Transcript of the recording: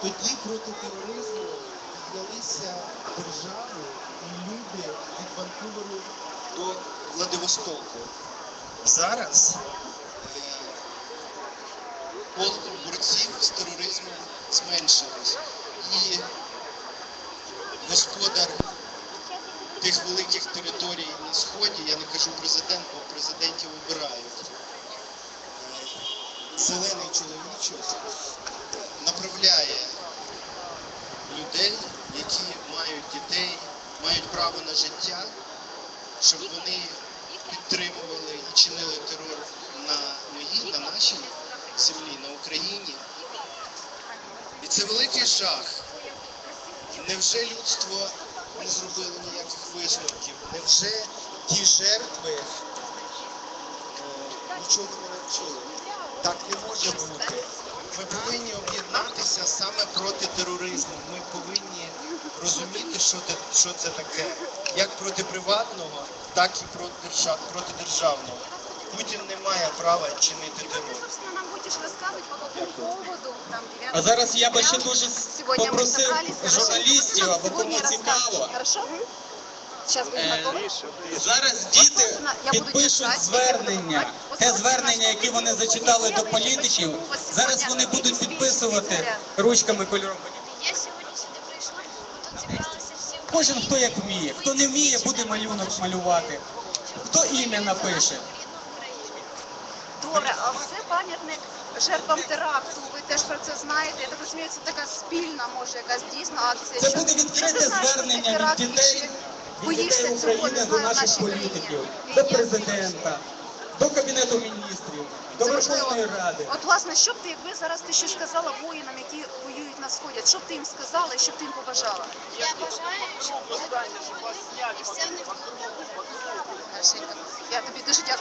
Тоді проти тероризму піднялися держави і люди від Ванкуверу до Владивостоку. Зараз е, борців з тероризмом зменшилось. І господар тих великих територій на сході, я не кажу президент, бо президентів обирають. Зелений чоловічок направляє людей, які мають дітей, мають право на життя, щоб вони підтримували і чинили терор на моїй, на нашій землі, на Україні. І це великий жах. Невже людство не зробило ніяких висновків? Невже ті жертви е, нічого не навчили? Так не може бути. Ми повинні об'єднатися саме проти тероризму. Ми повинні розуміти, що це, що це таке, як проти приватного, так і проти, держав, проти державного. Путін не має права чинити терор. Собственно, нам будешь рассказывать по какому поводу там 9 А зараз я би ще февраля. дуже Сегодня мы попросив собрались, хорошо? журналістів Вот або сегодня кому рассказывать, цікаво. Хорошо? Сейчас будем Е, готовы? Зараз діти підпишуть звернення, те звернення, яке вони зачитали до політиків. Зараз вони будуть підписувати ручками кольоровими. Я сьогодні сюди прийшла, тут зібралися всі Кожен хто як вміє. Хто не вміє, буде малюнок малювати. Хто ім'я напише. Добре, а це пам'ятник жертвам теракту. Ви теж про це знаєте. Я так розумію, це така спільна, може, якась дійсна акція. Це буде відкрите звернення від дітей, від боїшся дітей України до наших політиків, до президента, до кабінету міністрів, до Верховної Ради. От власне, що б ти, якби зараз ти щось сказала воїнам, які воюють на сході, що б ти їм сказала і що б ти їм побажала? Я бажаю, щоб і все в них було добре. Я тобі дуже дякую.